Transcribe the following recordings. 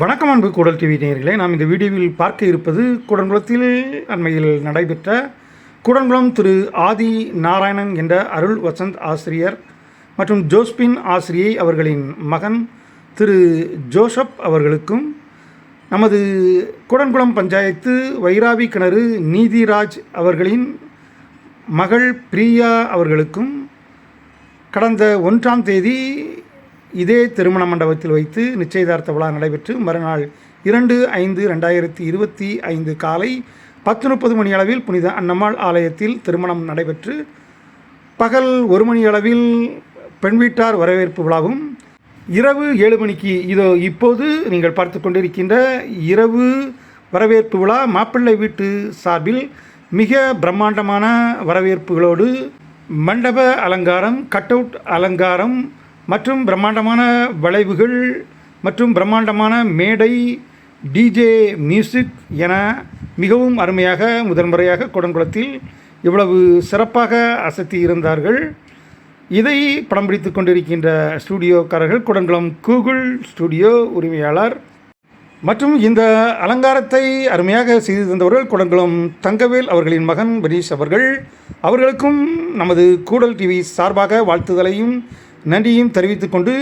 வணக்கம் அன்பு கூடல் டிவி நேயர்களே. நாம் இந்த வீடியோவில் பார்க்க இருப்பது குடன்குளத்தில் அண்மையில் நடைபெற்ற குடன்குளம் திரு ஆதி நாராயணன் என்ற அருள் வசந்த் ஆசிரியர் மற்றும் ஜோஸ்பின் ஆசிரியை அவர்களின் மகன் திரு ஜோசப் அவர்களுக்கும் நமது குடன்குளம் பஞ்சாயத்து வைராவி கிணறு நீதிராஜ் அவர்களின் மகள் பிரியா அவர்களுக்கும் கடந்த ஒன்றாம் தேதி இதே திருமண மண்டபத்தில் வைத்து நிச்சயதார்த்த விழா நடைபெற்று மறுநாள் இரண்டு ஐந்து ரெண்டாயிரத்தி இருபத்தி ஐந்து காலை பத்து முப்பது மணி அளவில் புனித அன்னம்மாள் ஆலயத்தில் திருமணம் நடைபெற்று பகல் ஒரு மணி அளவில் பெண் வீட்டார் வரவேற்பு விழாவும். இரவு ஏழு மணிக்கு இதோ இப்போது நீங்கள் பார்த்து கொண்டிருக்கின்ற இரவு வரவேற்பு விழா மாப்பிள்ளை வீட்டு சார்பில் மிக பிரம்மாண்டமான வரவேற்புகளோடு மண்டப அலங்காரம் கட்டவுட் அலங்காரம் மற்றும் பிரம்மாண்டமான வளைவுகள் மற்றும் பிரம்மாண்டமான மேடை டிஜே மியூசிக் என மிகவும் அருமையாக முதன்முறையாக குடங்குளத்தில் இவ்வளவு சிறப்பாக அசத்தி இருந்தார்கள். இதை படம் பிடித்து கொண்டிருக்கின்ற ஸ்டூடியோக்காரர்கள் குடங்குளம் கூகுள் ஸ்டூடியோ உரிமையாளர் மற்றும் இந்த அலங்காரத்தை அருமையாக செய்து தந்தவர்கள் குடங்குளம் தங்கவேல் அவர்களின் மகன் பரீஷ் அவர்கள். அவர்களுக்கும் நமது கூடல் டிவி சார்பாக வாழ்த்துதலையும் நன்றியும் தெரிவித்துக் கொண்டு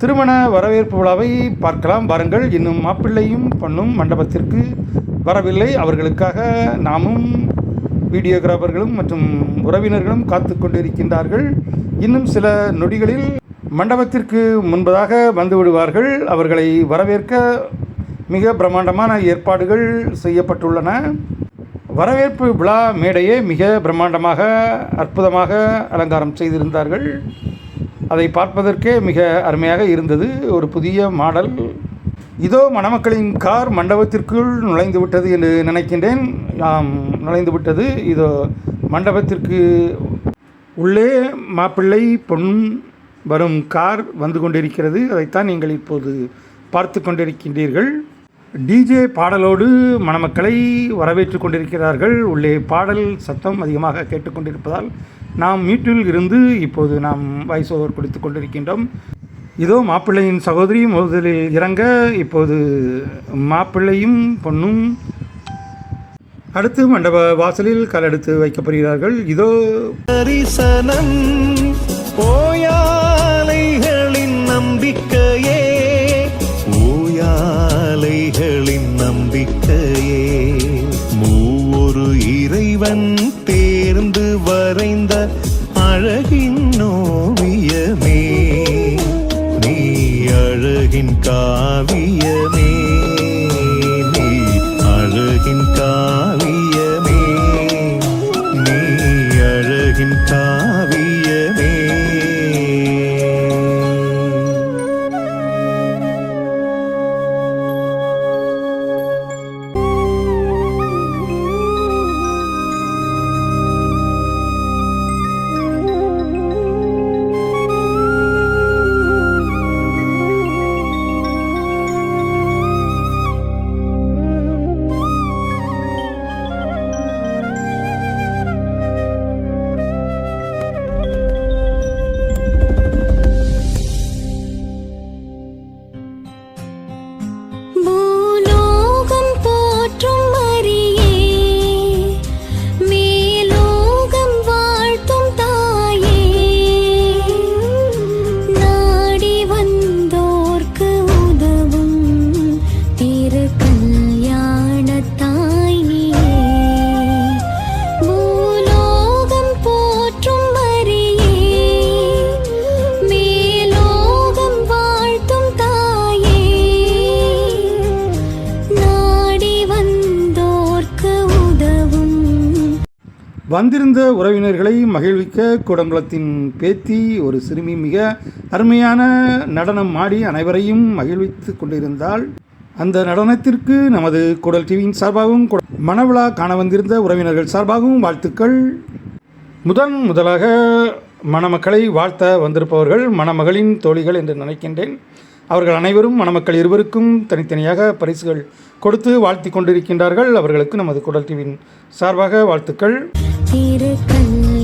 திருமண வரவேற்பு விழாவை பார்க்கலாம் வாருங்கள். இன்னும் மாப்பிள்ளையும் பொண்ணும் மண்டபத்திற்கு வரவில்லை. அவர்களுக்காக நாமும் வீடியோகிராஃபர்களும் மற்றும் உறவினர்களும் காத்து கொண்டிருக்கின்றார்கள். இன்னும் சில நொடிகளில் மண்டபத்திற்கு முன்பதாக வந்து விடுவார்கள். அவர்களை வரவேற்க மிக பிரம்மாண்டமான ஏற்பாடுகள் செய்யப்பட்டுள்ளன. வரவேற்பு விழா மேடையே மிக பிரம்மாண்டமாக அற்புதமாக அலங்காரம் செய்திருந்தார்கள். அதை பார்ப்பதற்கே மிக அருமையாக இருந்தது. ஒரு புதிய மாடல். இதோ மணமக்களின் கார் மண்டபத்திற்குள் நுழைந்து விட்டது என்று நினைக்கின்றேன். ஆம் நுழைந்து விட்டது இதோ மண்டபத்திற்கு உள்ளே மாப்பிள்ளை பொன் வரும் கார் வந்து கொண்டிருக்கிறது. அதைத்தான் நீங்கள் இப்போது பார்த்து கொண்டிருக்கின்றீர்கள். டிஜே பாடலோடு மணமக்களை வரவேற்று கொண்டிருக்கிறார்கள். உள்ளே பாடல் சத்தம் அதிகமாக கேட்டுக்கொண்டிருப்பதால் நாம் மீட்டில் இருந்து இப்போது நாம் வாய்ஸ் ஓவர் கொடுத்து கொண்டிருக்கின்றோம். இதோ மாப்பிள்ளையின் சகோதரி முதலில் இறங்க இப்போது மாப்பிள்ளையும் பொண்ணும் அடுத்து மண்டப வாசலில் காலெடுத்து வைக்கப்படுகிறார்கள் இதோ தரிசனம் போயா காவியமே வந்திருந்த உறவினர்களை மகிழ்விக்க குடங்குளத்தின் பேத்தி ஒரு சிறுமி மிக அருமையான நடனம் ஆடி அனைவரையும் மகிழ்வித்து கொண்டிருந்தால் அந்த நடனத்திற்கு நமது குடல் டிவியின் சார்பாகவும் மனவிழா மணவிழா காண வந்திருந்த உறவினர்கள் சார்பாகவும் வாழ்த்துக்கள். முதன் முதலாக மணமக்களை வாழ்த்த வந்திருப்பவர்கள் மணமகளின் தோழிகள் என்று நினைக்கின்றேன். அவர்கள் அனைவரும் மணமக்கள் இருவருக்கும் தனித்தனியாக பரிசுகள் கொடுத்து வாழ்த்தி கொண்டிருக்கின்றார்கள். அவர்களுக்கு நமது குடல் டிவியின் சார்பாக வாழ்த்துக்கள். திரு கல்யாணத்தாய்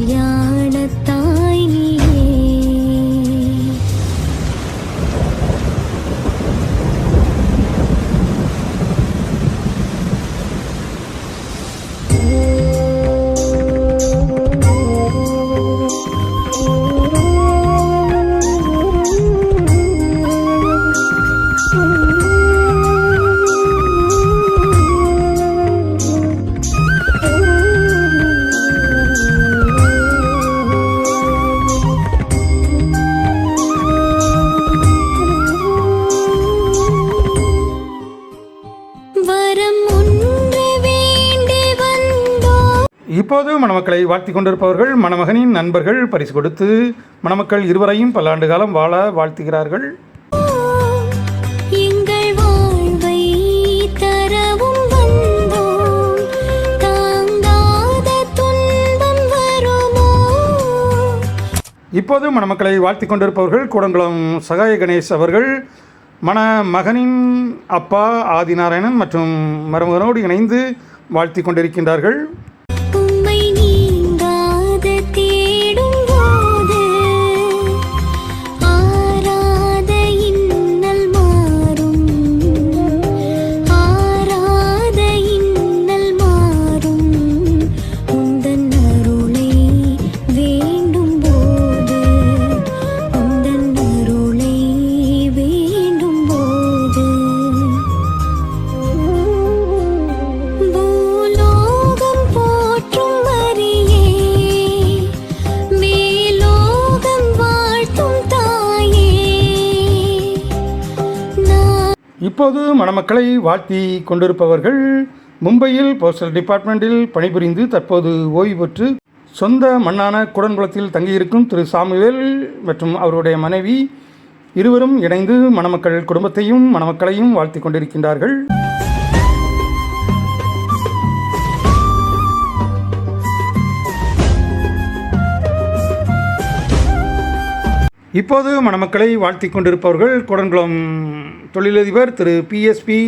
மணமக்களை வாழ்த்தி கொண்டிருப்பவர்கள் மணமகனின் நண்பர்கள் பரிசு கொடுத்து மணமக்கள் இருவரையும் பல்லாண்டு காலம் வாழ வாழ்த்துகிறார்கள். இப்போது மணமக்களை வாழ்த்தி கொண்டிருப்பவர்கள் கூடங்குளம் சகாய கணேஷ் அவர்கள் மணமகனின் அப்பா ஆதிநாராயணன் மற்றும் மருமகனோடு இணைந்து வாழ்த்தி கொண்டிருக்கின்றார்கள். மணமக்களை வாழ்த்தி கொண்டிருப்பவர்கள் மும்பையில் போஸ்டல் டிபார்ட்மெண்ட்டில் பணிபுரிந்து தற்போது ஓய்வு பெற்று சொந்த மண்ணான குடன்குளத்தில் தங்கியிருக்கும் திரு சாமுவேல் மற்றும் அவருடைய மனைவி இருவரும் இணைந்து மணமக்கள் குடும்பத்தையும் மணமக்களையும் வாழ்த்தி கொண்டிருக்கின்றார்கள். இப்போது மணமக்களை வாழ்த்தி கொண்டிருப்பவர்கள் குடன்குளம் தொழிலதிபர் திரு பிஎஸ்பி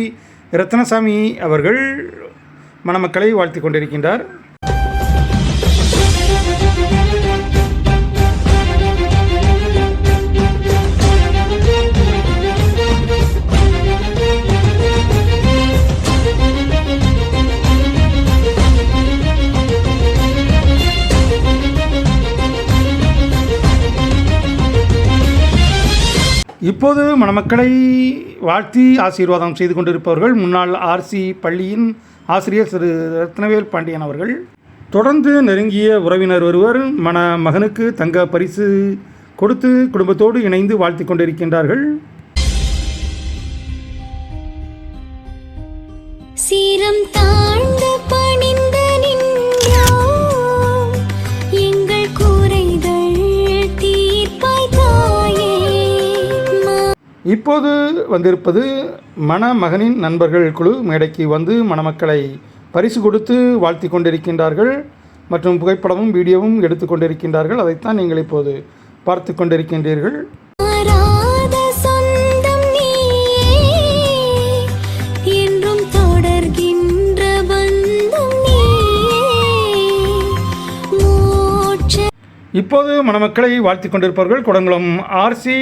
ரத்னசாமி அவர்கள் மணமக்களை வாழ்த்தி கொண்டிருக்கின்றார். இப்போது மணமக்களை வாழ்த்தி ஆசீர்வாதம் செய்து கொண்டிருப்பவர்கள் முன்னாள் ஆர்சி பள்ளியின் ஆசிரியர் திரு ரத்னவேல் பாண்டியன் அவர்கள். தொடர்ந்து நெருங்கிய உறவினர் ஒருவர் மணமகனுக்கு தங்க பரிசு கொடுத்து குடும்பத்தோடு இணைந்து வாழ்த்தி கொண்டிருக்கின்றார்கள். சீரம் தாண்ட இப்போது வந்திருப்பது மணமகனின் நண்பர்கள் குழு மேடைக்கு வந்து மணமக்களை பரிசு கொடுத்து வாழ்த்தி கொண்டிருக்கின்றார்கள் மற்றும் புகைப்படமும் வீடியோவும் எடுத்து கொண்டிருக்கின்றார்கள். அதைத்தான் நீங்கள் இப்போது பார்த்து கொண்டிருக்கின்றீர்கள். இப்போது மணமக்களை வாழ்த்தி கொண்டிருப்பவர்கள் குடங்குளம் ஆர்சி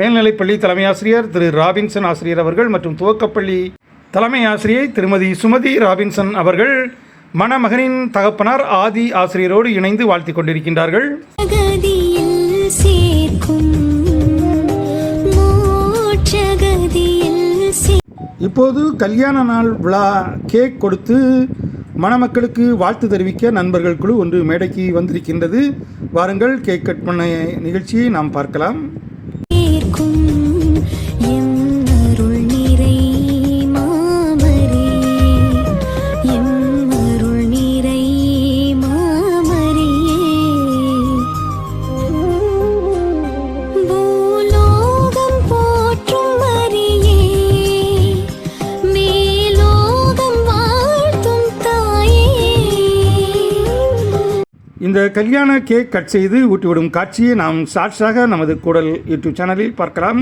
மேல்நிலைப்பள்ளி தலைமை ஆசிரியர் திரு ராபின்சன் ஆசிரியர் அவர்கள் மற்றும் துவக்கப்பள்ளி தலைமை ஆசிரியை திருமதி சுமதி ராபின்சன் அவர்கள் மணமகனின் தகப்பனார் ஆதி ஆசிரியரோடு இணைந்து வாழ்த்தி கொண்டிருக்கின்றார்கள். இப்போது கல்யாண நாள் விழா கேக் கொடுத்து மணமக்களுக்கு வாழ்த்து தெரிவிக்க நண்பர்கள் குழு ஒன்று மேடைக்கு வந்திருக்கின்றது. வாருங்கள் கேக் கட் பண்ண நிகழ்ச்சியை நாம் பார்க்கலாம். சேர்க்கும் இந்த கல்யாண கேக் கட் செய்து ஊட்டிவிடும் காட்சியை நாம் ஷார்ட்ஸாக நமது கூடல் யூடியூப் சேனலில் பார்க்கலாம்.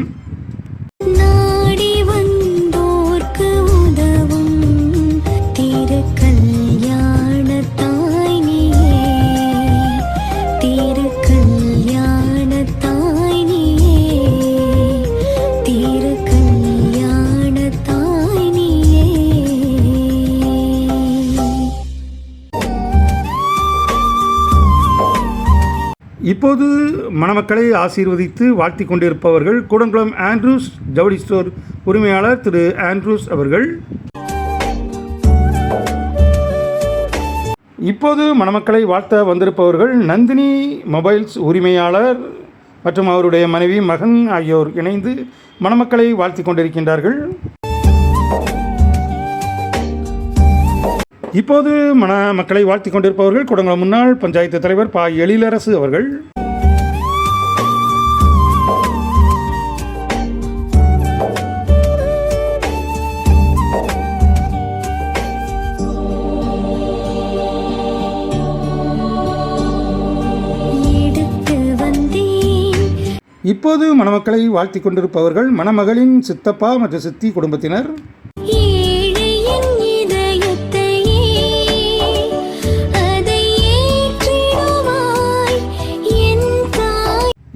இப்போது மணமக்களை ஆசீர்வதித்து வாழ்த்தி கொண்டிருப்பவர்கள் கூடங்குளம் ஆண்ட்ரூஸ் ஜவுளி ஸ்டோர் உரிமையாளர் திரு ஆண்ட்ரூஸ் அவர்கள். இப்போது மணமக்களை வாழ்த்த வந்திருப்பவர்கள் நந்தினி மொபைல்ஸ் உரிமையாளர் மற்றும் அவருடைய மனைவி மகன் ஆகியோர் இணைந்து மணமக்களை வாழ்த்தி கொண்டிருக்கின்றார்கள். இப்போது மன மக்களை வாழ்த்திக் கொண்டிருப்பவர்கள் குடங்குளம் முன்னாள் பஞ்சாயத்து தலைவர் பா. எழிலரசு அவர்கள். இப்போது மணமக்களை வாழ்த்திக் கொண்டிருப்பவர்கள் மணமகளின் சித்தப்பா மற்றும் சித்தி குடும்பத்தினர்.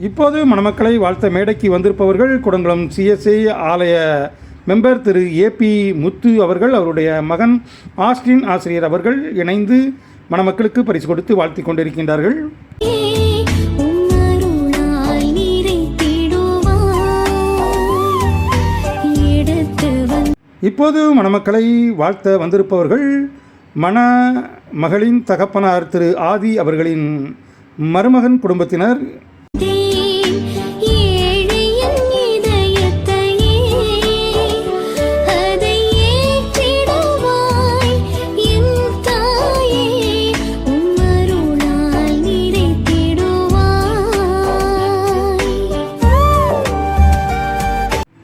இப்போது மணமக்களை வாழ்த்த மேடைக்கு வந்திருப்பவர்கள் குடங்குளம் சிஎஸ்ஐ ஆலய மெம்பர் திரு ஏபி முத்து அவர்கள் அவருடைய மகன் ஆஸ்டின் ஆசிரியர் அவர்கள் இணைந்து மணமக்களுக்கு பரிசு கொடுத்து வாழ்த்திக் கொண்டிருக்கின்றார்கள். இப்போது மணமக்களை வாழ்த்த வந்திருப்பவர்கள் மண மகளின் தகப்பனார் திரு ஆதி அவர்களின் மருமகன் குடும்பத்தினர்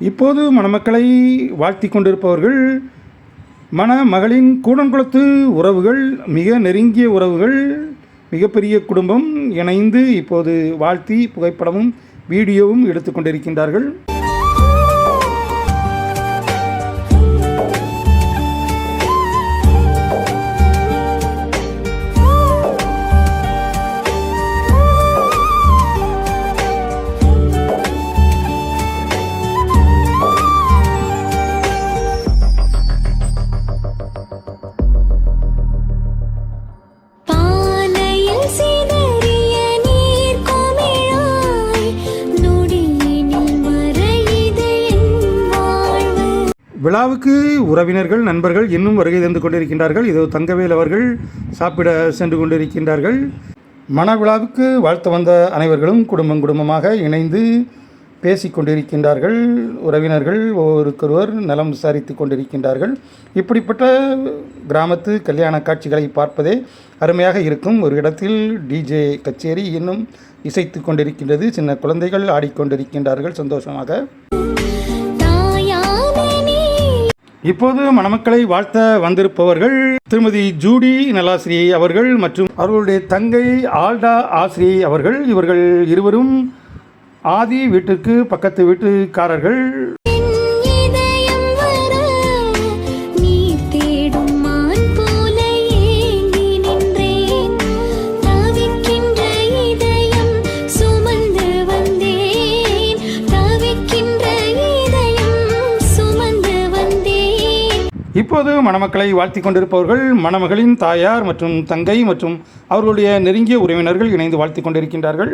இப்போது மணமக்களை வாழ்த்தி கொண்டிருப்பவர்கள் மணமகளின் கூடன்குளத்து உறவுகள் மிக நெருங்கிய உறவுகள் மிகப்பெரிய குடும்பம் இணைந்து இப்போது வாழ்த்தி புகைப்படமும் வீடியோவும் எடுத்துக்கொண்டிருக்கின்றார்கள் விழாவுக்கு உறவினர்கள் நண்பர்கள் இன்னும் வருகை தந்து கொண்டிருக்கின்றார்கள். இதோ தங்கவேல் அவர்கள் சாப்பிட சென்று கொண்டிருக்கின்றார்கள். மன விழாவுக்கு வாழ்த்த வந்த அனைவர்களும் குடும்பம் குடும்பமாக இணைந்து பேசிக்கொண்டிருக்கின்றார்கள் உறவினர்கள் ஒவ்வொருக்கொருவர் நலம் விசாரித்து கொண்டிருக்கின்றார்கள். இப்படிப்பட்ட கிராமத்து கல்யாண காட்சிகளை பார்ப்பதே அருமையாக இருக்கும். ஒரு இடத்தில் டிஜே கச்சேரி இன்னும் இசைத்து கொண்டிருக்கின்றது. சின்ன குழந்தைகள் ஆடிக்கொண்டிருக்கின்றார்கள். சந்தோஷமாக. இப்போது மணமக்களை வாழ்த்த வந்திருப்பவர்கள் திருமதி ஜூடி நலாசிரியை அவர்கள் மற்றும் அவர்களுடைய தங்கை ஆல்டா ஆசிரியை அவர்கள். இவர்கள் இருவரும் ஆதி வீட்டிற்கு பக்கத்து வீட்டுக்காரர்கள். இப்போது மணமக்களை வாழ்த்தி கொண்டிருப்பவர்கள் மணமகளின் தாயார் மற்றும் தங்கை மற்றும் அவர்களுடைய நெருங்கிய உறவினர்கள் இணைந்து வாழ்த்தி கொண்டிருக்கின்றார்கள்.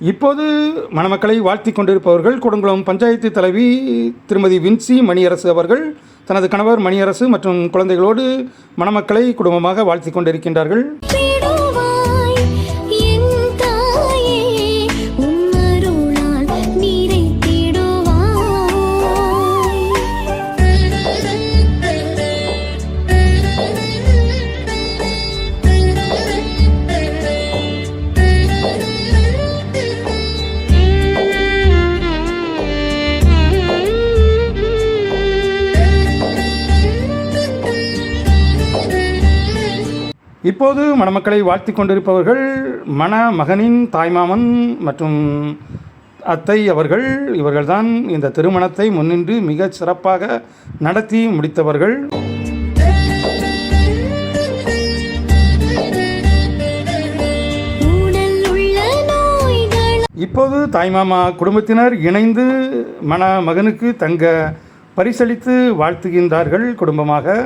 இப்போது மணமக்களை வாழ்த்தி கொண்டிருப்பவர்கள் குடங்குளம் பஞ்சாயத்து தலைவி திருமதி வின்சி மணியரசு அவர்கள் தனது கணவர் மணியரசு மற்றும் குழந்தைகளோடு மணமக்களை குடும்பமாக வாழ்த்தி கொண்டிருக்கின்றார்கள். இப்போது மணமக்களை வாழ்த்தி கொண்டிருப்பவர்கள் மணமகனின் தாய்மாமன் மற்றும் அத்தை அவர்கள். இவர்கள்தான் இந்த திருமணத்தை முன்னின்று மிகச் சிறப்பாக நடத்தி முடித்தவர்கள். இப்போது தாய்மாமா குடும்பத்தினர் இணைந்து மணமகனுக்கு தங்க பரிசளித்து வாழ்த்துகின்றார்கள் குடும்பமாக.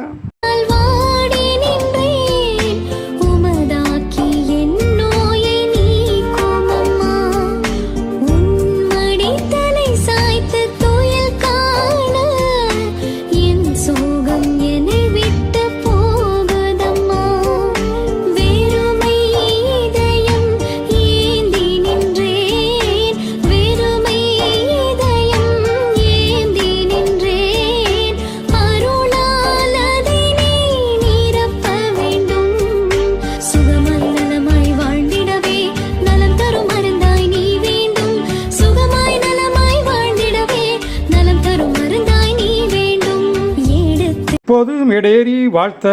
மேடேறி வாழ்த்த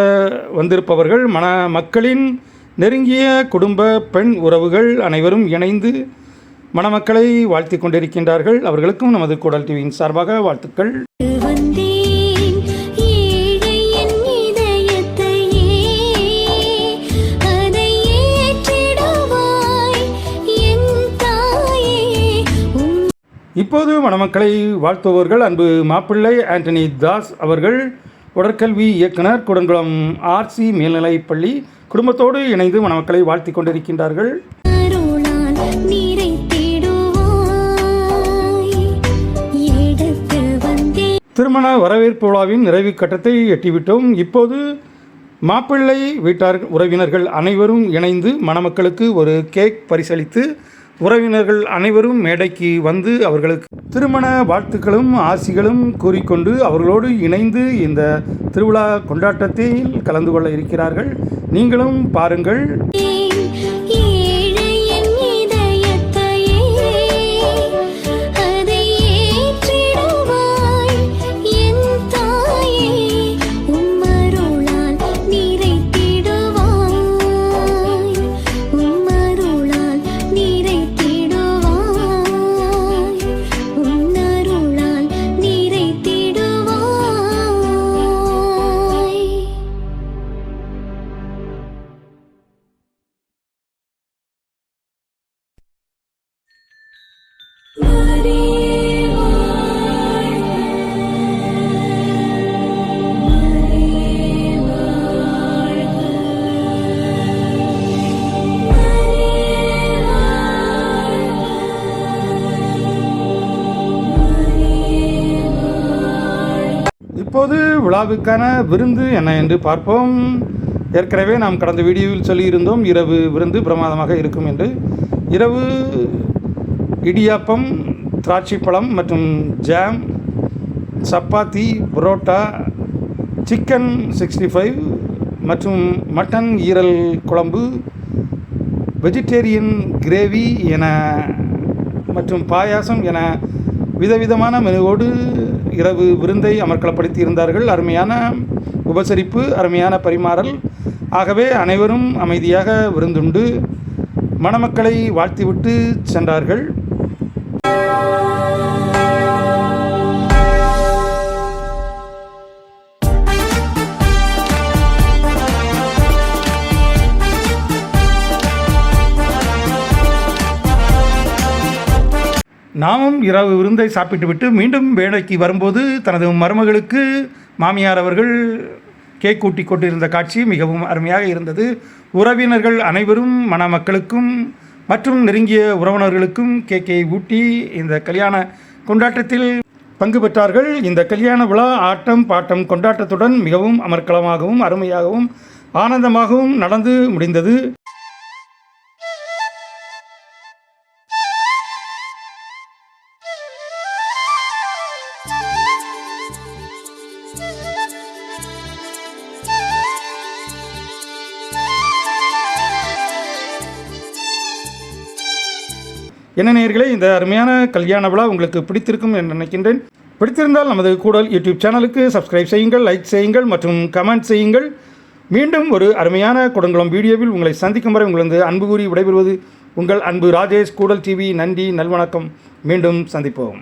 வந்திருப்பவர்கள் மன மக்களின் நெருங்கிய குடும்ப பெண் உறவுகள் அனைவரும் இணைந்து மணமக்களை வாழ்த்தி கொண்டிருக்கின்றார்கள். அவர்களுக்கும் நமது குடல் டிவியின் சார்பாக வாழ்த்துக்கள். இப்போது மணமக்களை வாழ்த்துபவர்கள் அன்பு மாப்பிள்ளை ஆண்டனி தாஸ் அவர்கள் உடற்கல்வி இயக்குனர் குடங்குளம் ஆர்சி மேல்நிலைப்பள்ளி. குடும்பத்தோடு இணைந்து மணமக்களை வாழ்த்தி கொண்டிருக்கின்றார்கள். திருமண வரவேற்பு விழாவின் நிறைவு கட்டத்தை எட்டிவிட்டோம். இப்போது மாப்பிள்ளை வீட்டார் உறவினர்கள் அனைவரும் இணைந்து மணமக்களுக்கு ஒரு கேக் பரிசளித்து உறவினர்கள் அனைவரும் மேடைக்கு வந்து அவர்களுக்கு திருமண வாழ்த்துக்களும் ஆசிகளும் கூறிக்கொண்டு அவர்களோடு இணைந்து இந்த திருவிழா கொண்டாட்டத்தில் கலந்து கொள்ள இருக்கிறார்கள். நீங்களும் பாருங்கள். விழாவுக்கான விருந்து என்ன என்று பார்ப்போம். ஏற்கனவே நாம் கடந்த வீடியோவில் சொல்லியிருந்தோம் இரவு விருந்து பிரமாதமாக இருக்கும் என்று. இரவு இடியாப்பம் திராட்சை பழம் மற்றும் jam chapati parotta chicken sixty five மற்றும் மட்டன் ஈரல் குழம்பு வெஜிடேரியன் கிரேவி என மற்றும் பாயாசம் என விதவிதமான மெனுவோடு இரவு விருந்தை அமர்க்களப்படுத்தி இருந்தார்கள் அருமையான உபசரிப்பு அருமையான பரிமாறல். ஆகவே அனைவரும் அமைதியாக விருந்துண்டு மணமக்களை வாழ்த்திவிட்டு சென்றார்கள். நாமும் இரவு விருந்தை சாப்பிட்டுவிட்டு மீண்டும் வேலைக்கு வரும்போது தனது மருமகளுக்கு மாமியார் அவர்கள் கேக் கூட்டி கொண்டிருந்த காட்சி மிகவும் அருமையாக இருந்தது. உறவினர்கள் அனைவரும் மணமக்களுக்கும் மற்றும் நெருங்கிய உறவினர்களுக்கும் கேக்கை ஊட்டி இந்த கல்யாண கொண்டாட்டத்தில் பங்கு பெற்றார்கள். இந்த கல்யாண விழா ஆட்டம் பாட்டம் கொண்டாட்டத்துடன் மிகவும் அமர்க்களமாகவும் அருமையாகவும் ஆனந்தமாகவும் நடந்து முடிந்தது. என்ன நேயர்களே இந்த அருமையான கல்யாண விழா உங்களுக்கு பிடித்திருக்கும் என்று நினைக்கின்றேன். பிடித்திருந்தால் நமது கூடல் யூடியூப் சேனலுக்கு சப்ஸ்கிரைப் செய்யுங்கள் லைக் செய்யுங்கள் மற்றும் கமெண்ட் செய்யுங்கள். மீண்டும் ஒரு அருமையான குடங்குளம் வீடியோவில் உங்களை சந்திக்கும் வரை உங்களது அன்பு கூறி விடைபெறுவது உங்கள் அன்பு ராஜேஷ் கூடல் டிவி நன்றி நல்வணக்கம். மீண்டும் சந்திப்போம்.